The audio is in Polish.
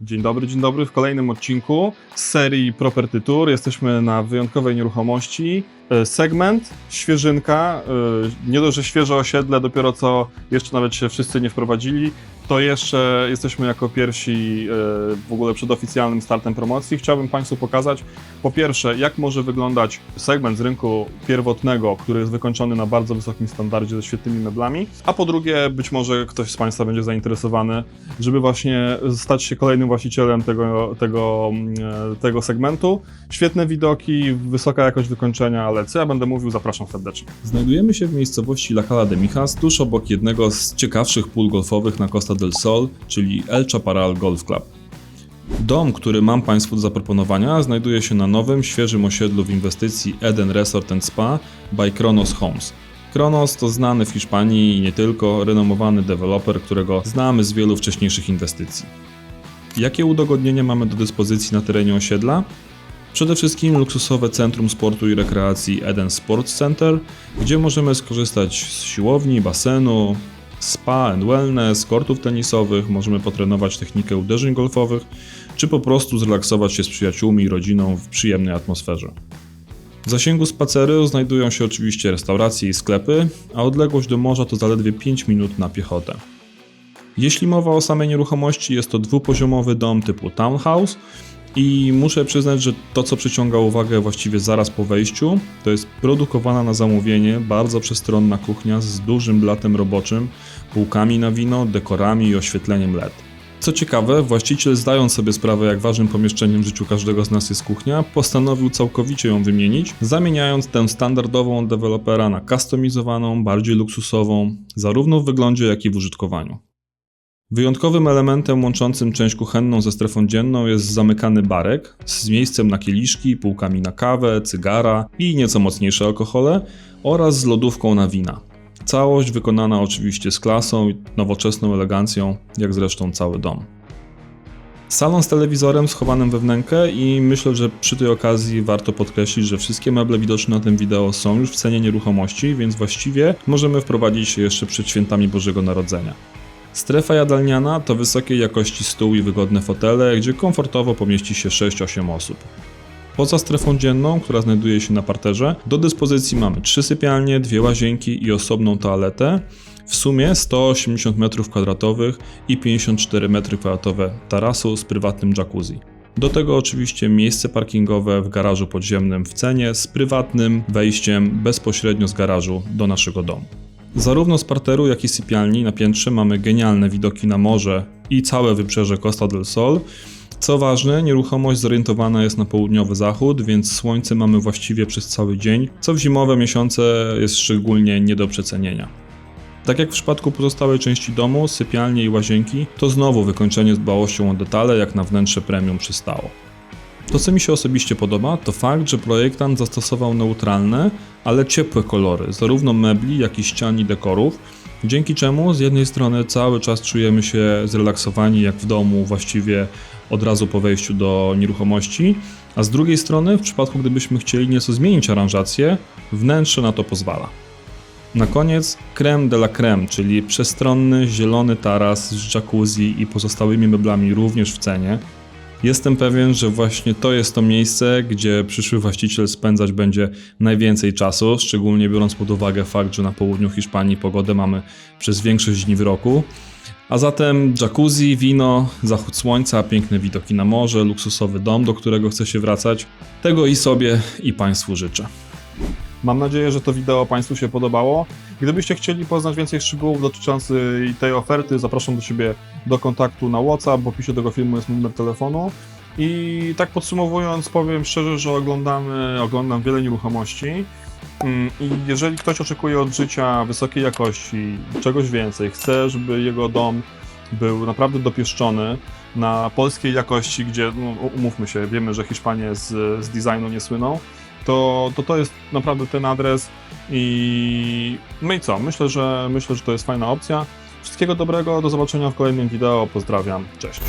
Dzień dobry, dzień dobry. W kolejnym odcinku z serii Property Tour jesteśmy na wyjątkowej nieruchomości. E, Segment, świeżynka, e, nie dość, że świeże osiedle, dopiero co jeszcze nawet się wszyscy nie wprowadzili, to jeszcze jesteśmy jako pierwsi e, w ogóle przed oficjalnym startem promocji. Chciałbym Państwu pokazać po pierwsze, jak może wyglądać segment z rynku pierwotnego, który jest wykończony na bardzo wysokim standardzie ze świetnymi meblami, a po drugie, być może ktoś z Państwa będzie zainteresowany, żeby właśnie stać się kolejnym właścicielem tego, tego, mm, tego segmentu. Świetne widoki, wysoka jakość wykończenia, ale ja będę mówił, zapraszam serdecznie. Znajdujemy się w miejscowości La Cala de Mijas, tuż obok jednego z ciekawszych pól golfowych na Costa del Sol, czyli El Chaparral Golf Club. Dom, który mam Państwu do zaproponowania, znajduje się na nowym, świeżym osiedlu w inwestycji Eden Resort Spa by Kronos Homes. Kronos to znany w Hiszpanii i nie tylko renomowany deweloper, którego znamy z wielu wcześniejszych inwestycji. Jakie udogodnienia mamy do dyspozycji na terenie osiedla? Przede wszystkim luksusowe centrum sportu i rekreacji Eden Sports Center, gdzie możemy skorzystać z siłowni, basenu, spa and wellness, kortów tenisowych, możemy potrenować technikę uderzeń golfowych, czy po prostu zrelaksować się z przyjaciółmi i rodziną w przyjemnej atmosferze. W zasięgu spaceru znajdują się oczywiście restauracje i sklepy, a odległość do morza to zaledwie 5 minut na piechotę. Jeśli mowa o samej nieruchomości, jest to dwupoziomowy dom typu townhouse i muszę przyznać, że to co przyciąga uwagę właściwie zaraz po wejściu, to jest produkowana na zamówienie bardzo przestronna kuchnia z dużym blatem roboczym, półkami na wino, dekorami i oświetleniem LED. Co ciekawe, właściciel zdając sobie sprawę jak ważnym pomieszczeniem w życiu każdego z nas jest kuchnia, postanowił całkowicie ją wymienić, zamieniając tę standardową dewelopera na customizowaną, bardziej luksusową, zarówno w wyglądzie jak i w użytkowaniu. Wyjątkowym elementem łączącym część kuchenną ze strefą dzienną jest zamykany barek z miejscem na kieliszki, półkami na kawę, cygara i nieco mocniejsze alkohole oraz z lodówką na wina. Całość wykonana oczywiście z klasą i nowoczesną elegancją, jak zresztą cały dom. Salon z telewizorem schowanym we wnękę i myślę, że przy tej okazji warto podkreślić, że wszystkie meble widoczne na tym wideo są już w cenie nieruchomości, więc właściwie możemy wprowadzić się jeszcze przed świętami Bożego Narodzenia. Strefa jadalniana to wysokiej jakości stół i wygodne fotele, gdzie komfortowo pomieści się 6-8 osób. Poza strefą dzienną, która znajduje się na parterze, do dyspozycji mamy trzy sypialnie, dwie łazienki i osobną toaletę. W sumie 180 m2 i 54 m2 tarasu z prywatnym jacuzzi. Do tego oczywiście miejsce parkingowe w garażu podziemnym w cenie z prywatnym wejściem bezpośrednio z garażu do naszego domu. Zarówno z parteru, jak i sypialni na piętrze mamy genialne widoki na morze i całe wybrzeże Costa del Sol. Co ważne, nieruchomość zorientowana jest na południowy zachód, więc słońce mamy właściwie przez cały dzień, co w zimowe miesiące jest szczególnie nie do przecenienia. Tak jak w przypadku pozostałej części domu, sypialnie i łazienki, to znowu wykończenie z dbałością o detale, jak na wnętrze premium przystało. To, co mi się osobiście podoba, to fakt, że projektant zastosował neutralne, ale ciepłe kolory, zarówno mebli, jak i ścian i dekorów, dzięki czemu z jednej strony cały czas czujemy się zrelaksowani jak w domu, właściwie od razu po wejściu do nieruchomości, a z drugiej strony, w przypadku gdybyśmy chcieli nieco zmienić aranżację, wnętrze na to pozwala. Na koniec creme de la creme, czyli przestronny, zielony taras z jacuzzi i pozostałymi meblami również w cenie. Jestem pewien, że właśnie to jest to miejsce, gdzie przyszły właściciel spędzać będzie najwięcej czasu, szczególnie biorąc pod uwagę fakt, że na południu Hiszpanii pogodę mamy przez większość dni w roku. A zatem jacuzzi, wino, zachód słońca, piękne widoki na morze, luksusowy dom, do którego chce się wracać. Tego i sobie, i Państwu życzę. Mam nadzieję, że to wideo Państwu się podobało. Gdybyście chcieli poznać więcej szczegółów dotyczących tej oferty, zapraszam do siebie do kontaktu na WhatsApp, w opisie tego filmu jest numer telefonu. I tak podsumowując, powiem szczerze, że oglądamy, oglądam wiele nieruchomości. Mm, I jeżeli ktoś oczekuje od życia wysokiej jakości, czegoś więcej, chce, żeby jego dom był naprawdę dopieszczony na polskiej jakości, gdzie, no, umówmy się, wiemy, że Hiszpanie z, z designu nie słyną, to, to to jest naprawdę ten adres i no i co, myślę, że myślę, że to jest fajna opcja. Wszystkiego dobrego, do zobaczenia w kolejnym wideo, pozdrawiam, cześć.